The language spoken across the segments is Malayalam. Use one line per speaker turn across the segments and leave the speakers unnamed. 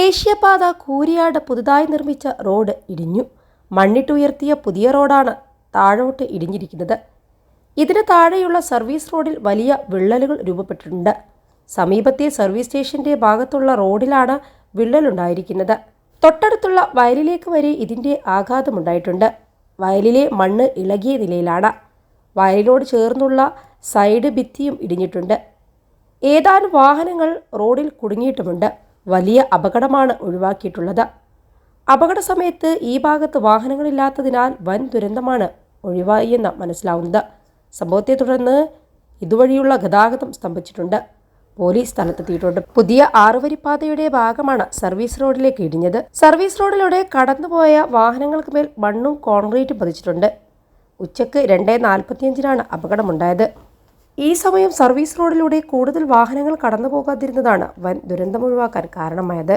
ദേശീയപാത കൂരിയാട് പുതുതായി നിർമ്മിച്ച റോഡ് ഇടിഞ്ഞു. മണ്ണിട്ടുയർത്തിയ പുതിയ റോഡാണ് താഴോട്ട് ഇടിഞ്ഞിരിക്കുന്നത്. ഇതിന് താഴെയുള്ള സർവീസ് റോഡിൽ വലിയ വിള്ളലുകൾ രൂപപ്പെട്ടിട്ടുണ്ട്. സമീപത്തെ സർവീസ് സ്റ്റേഷന്റെ ഭാഗത്തുള്ള റോഡിലാണ് വിള്ളലുണ്ടായിരിക്കുന്നത്. തൊട്ടടുത്തുള്ള വയലിലേക്ക് വരെ ഇതിന്റെ ആഘാതമുണ്ടായിട്ടുണ്ട്. വയലിലെ മണ്ണ് ഇളകിയ നിലയിലാണ്. വയലിനോട് ചേർന്നുള്ള സൈഡ് ഭിത്തിയും ഇടിഞ്ഞിട്ടുണ്ട്. ഏതാനും വാഹനങ്ങൾ റോഡിൽ കുടുങ്ങിയിട്ടുമുണ്ട്. വലിയ അപകടമാണ് ഒഴിവാക്കിയിട്ടുള്ളത്. അപകട സമയത്ത് ഈ ഭാഗത്ത് വാഹനങ്ങളില്ലാത്തതിനാൽ വൻ ദുരന്തമാണ് ഒഴിവായിയെന്ന് മനസ്സിലാവുന്നത്. സംഭവത്തെ തുടർന്ന് ഇതുവഴിയുള്ള ഗതാഗതം സ്തംഭിച്ചിട്ടുണ്ട്. പോലീസ് സ്ഥലത്തെത്തിയിട്ടുണ്ട്. പുതിയ ആറുവരിപ്പാതയുടെ ഭാഗമാണ് സർവീസ് റോഡിലേക്ക് ഇടിഞ്ഞത്. സർവീസ് റോഡിലൂടെ കടന്നുപോയ വാഹനങ്ങൾക്ക് മേൽ മണ്ണും കോൺക്രീറ്റും പതിച്ചിട്ടുണ്ട്. ഉച്ചയ്ക്ക് രണ്ട് നാൽപ്പത്തിയഞ്ചിനാണ് അപകടമുണ്ടായത്. ഈ സമയം സർവീസ് റോഡിലൂടെ കൂടുതൽ വാഹനങ്ങൾ കടന്നു പോകാതിരുന്നതാണ് വൻ ദുരന്തം ഒഴിവാക്കാൻ കാരണമായത്.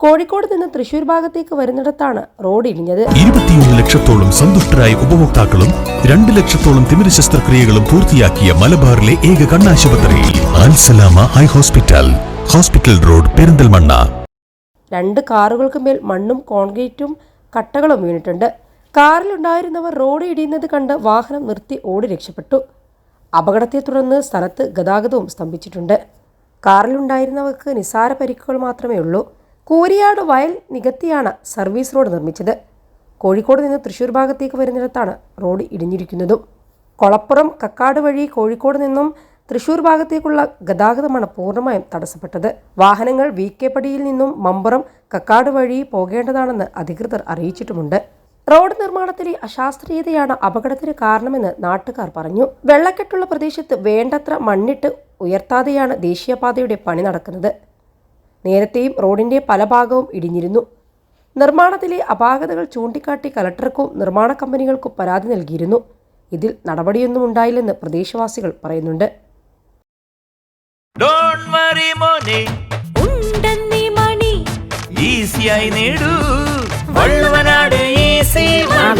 കോഴിക്കോട് നിന്ന് തൃശൂർ ഭാഗത്തേക്ക് വരുന്നിടത്താണ് റോഡ് ഇടിഞ്ഞത്.
ഇരുപത്തിയൊന്ന് ലക്ഷത്തോളം സന്തുഷ്ടരായ ഉപഭോക്താക്കളും രണ്ട് ലക്ഷത്തോളം തിമിര ശസ്ത്രക്രിയകളും പൂർത്തിയാക്കിയ മലബാറിലെ ഏക കണ്ണാശുപത്രി Al Salama eye hospital hospital road Perinthalmanna.
രണ്ട് കാറുകൾക്ക് മേൽ മണ്ണും കോൺക്രീറ്റും കട്ടകളും വീണിട്ടുണ്ട്. കാറിലുണ്ടായിരുന്നവർ റോഡ് ഇടിയുന്നത് കണ്ട് വാഹനം നിർത്തി ഓടി രക്ഷപ്പെട്ടു. അപകടത്തെ തുടർന്ന് സ്ഥലത്ത് ഗതാഗതവും സ്തംഭിച്ചിട്ടുണ്ട്. കാറിലുണ്ടായിരുന്നവർക്ക് നിസാര പരിക്കുകൾ മാത്രമേ ഉള്ളൂ. കൂരിയാട് വയൽ നികത്തിയാണ് സർവീസ് റോഡ് നിർമ്മിച്ചത്. കോഴിക്കോട് നിന്ന് തൃശൂർ ഭാഗത്തേക്ക് വരുന്നിടത്താണ് റോഡ് ഇടിഞ്ഞിരിക്കുന്നതും. കൊളപ്പുറം കക്കാട് വഴി കോഴിക്കോട് നിന്നും തൃശൂർ ഭാഗത്തേക്കുള്ള ഗതാഗതമാണ് പൂർണമായും തടസ്സപ്പെട്ടത്. വാഹനങ്ങൾ വി കെ പടിയിൽ നിന്നും മമ്പുറം കക്കാട് വഴി പോകേണ്ടതാണെന്ന് അധികൃതർ അറിയിച്ചിട്ടുമുണ്ട്. റോഡ് നിർമ്മാണത്തിലെ അശാസ്ത്രീയതയാണ് അപകടത്തിന് കാരണമെന്ന് നാട്ടുകാർ പറഞ്ഞു. വെള്ളക്കെട്ടുള്ള പ്രദേശത്ത് വേണ്ടത്ര മണ്ണിട്ട് ഉയർത്താതെയാണ് ദേശീയപാതയുടെ പണി നടക്കുന്നത്. നേരത്തെയും റോഡിന്റെ പല ഭാഗവും ഇടിഞ്ഞിരുന്നു. നിർമ്മാണത്തിലെ അപാകതകൾ ചൂണ്ടിക്കാട്ടി കലക്ടർക്കും നിർമ്മാണ കമ്പനികൾക്കും പരാതി നൽകിയിരുന്നു. ഇതിൽ നടപടിയൊന്നും ഉണ്ടായില്ലെന്ന് പ്രദേശവാസികൾ പറയുന്നുണ്ട്.
ഡോൺ വറി മോനെ.
ഉണ്ടെന്നി മണി.
ഈസിയായി നേടൂ.